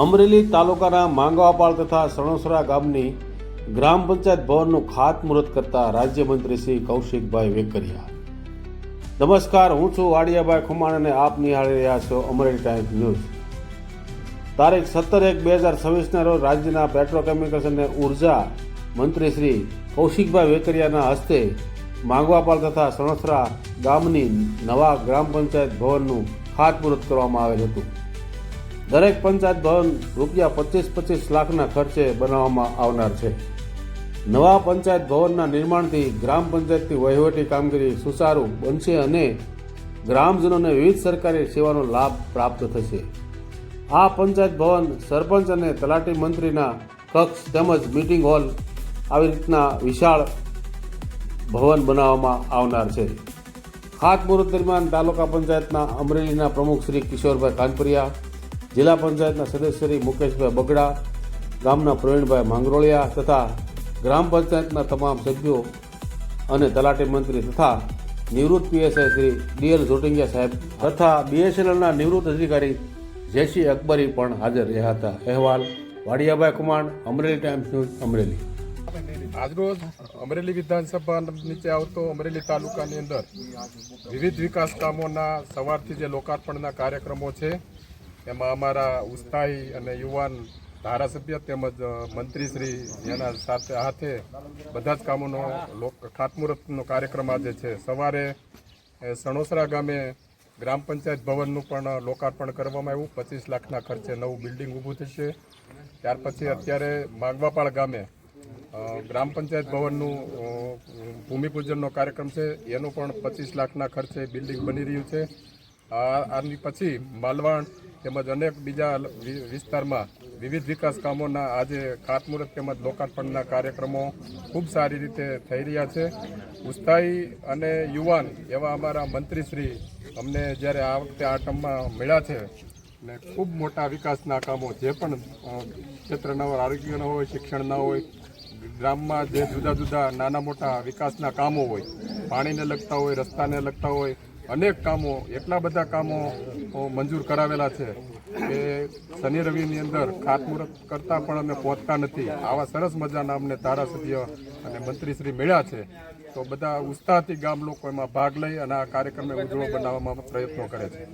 અમરેલી તાલુકાના માંગવાપાળ તથા સણોસરા ગામની ગ્રામ પંચાયત ભવનનું ખાતમુહૂર્ત કરતા રાજ્યમંત્રી શ્રી કૌશિકભાઈ વેકરિયા. નમસ્કાર, હું છું વાડિયાભાઈ ખુમાણ અને આપ નિહાળી રહ્યા છો અમરેલી ટાઈમ્સ ન્યૂઝ. તારીખ સત્તર એક બે હજાર છવ્વીસના રોજ રાજ્યના પેટ્રોકેમિકલ્સ અને ઊર્જા મંત્રી શ્રી કૌશિકભાઈ વેકરિયાના હસ્તે માંગવાપાલ તથા સણોસરા ગામની નવા ગ્રામ પંચાયત ભવનનું ખાતમુહૂર્ત કરવામાં આવેલ હતું. દરેક પંચાયત ભવન રૂપિયા પચીસ પચીસ લાખના ખર્ચે બનાવવામાં આવનાર છે. નવા પંચાયત ભવનના નિર્માણથી ગ્રામ પંચાયતની વહીવટી કામગીરી સુચારુ બનશે અને ગ્રામજનોને વિવિધ સરકારી સેવાનો લાભ પ્રાપ્ત થશે. આ પંચાયત ભવન સરપંચ અને તલાટી મંત્રીના કક્ષ તેમજ મીટિંગ હોલ આવી રીતના વિશાળ ભવન બનાવવામાં આવનાર છે. ખાતમુહૂર્ત દરમિયાન તાલુકા પંચાયતના અમરેલીના પ્રમુખ શ્રી કિશોરભાઈ કાનપરિયા જિલ્લા પંચાયતના સદસ્ય શ્રી મુકેશભાઈ બગડા, ગામના પ્રવીણભાઈ માંગરોળિયા તથા ગ્રામ પંચાયતના તમામ સભ્યો અને તલાટી મંત્રી તથા નિવૃત્ત પીએસઆઈ શ્રી ડીએલ ઝોટિંગિયા સાહેબ તથા બીએસએનએલના નિવૃત્ત અધિકારી જેસી અકબરી પણ હાજર રહ્યા હતા. અહેવાલ, વાડિયાભાઈ કુમાર, અમરેલી ટાઈમ્સ ન્યૂઝ, અમરેલી. આજરોજ અમરેલી વિધાનસભા નીચે આવતો અમરેલી તાલુકાની અંદર વિવિધ વિકાસ કામોના સવારથી જે લોકાર્પણના કાર્યક્રમો છે એમાં અમારા ઉત્સાહી અને યુવાન ધારાસભ્ય તેમજ મંત્રીશ્રી એના સાથે હાથે બધા જ કામોનો લોક- ખાતમુહૂર્તનો કાર્યક્રમ આજે છે. સવારે સણોસરા ગામે ગ્રામ પંચાયત ભવનનું પણ લોકાર્પણ કરવામાં આવ્યું. પચીસ લાખના ખર્ચે નવું બિલ્ડિંગ ઊભું થશે. ત્યાર પછી અત્યારે માંગવાપાળ ગામે ગ્રામ પંચાયત ભવનનું ભૂમિપૂજનનો કાર્યક્રમ છે. એનું પણ પચીસ લાખના ખર્ચે બિલ્ડિંગ બની રહ્યું છે. આની પછી માલવાણ તેમજ અનેક બીજા વિસ્તારમાં વિવિધ વિકાસ કામોના આજે ખાતમુહૂર્ત તેમજ લોકાર્પણના કાર્યક્રમો ખૂબ સારી રીતે થઈ રહ્યા છે. ઉત્સાહી અને યુવાન એવા અમારા મંત્રીશ્રી અમને જ્યારે આ વખતે આ ટર્મમાં મળ્યા છે ને ખૂબ મોટા વિકાસના કામો જે પણ ક્ષેત્રના હોય, આરોગ્યના હોય, શિક્ષણના હોય, ગ્રામમાં જે જુદા જુદા નાના મોટા વિકાસના કામો હોય, પાણીને લગતા હોય, રસ્તાને લગતા હોય અનેક કામો, એટલા બધા કામો મંજૂર કરાવેલા છે કે શનિ રવિની અંદર ખાતમુહૂર્ત કરતાં પણ અમે પહોંચતા નથી. આવા સરસ મજાના અમને ધારાસભ્ય અને મંત્રીશ્રી મળ્યા છે. તો બધા ઉત્સાહથી ગામ લોકો એમાં ભાગ લઈ અને આ કાર્યક્રમને ઉજળો બનાવવામાં પ્રયત્નો કરે છે.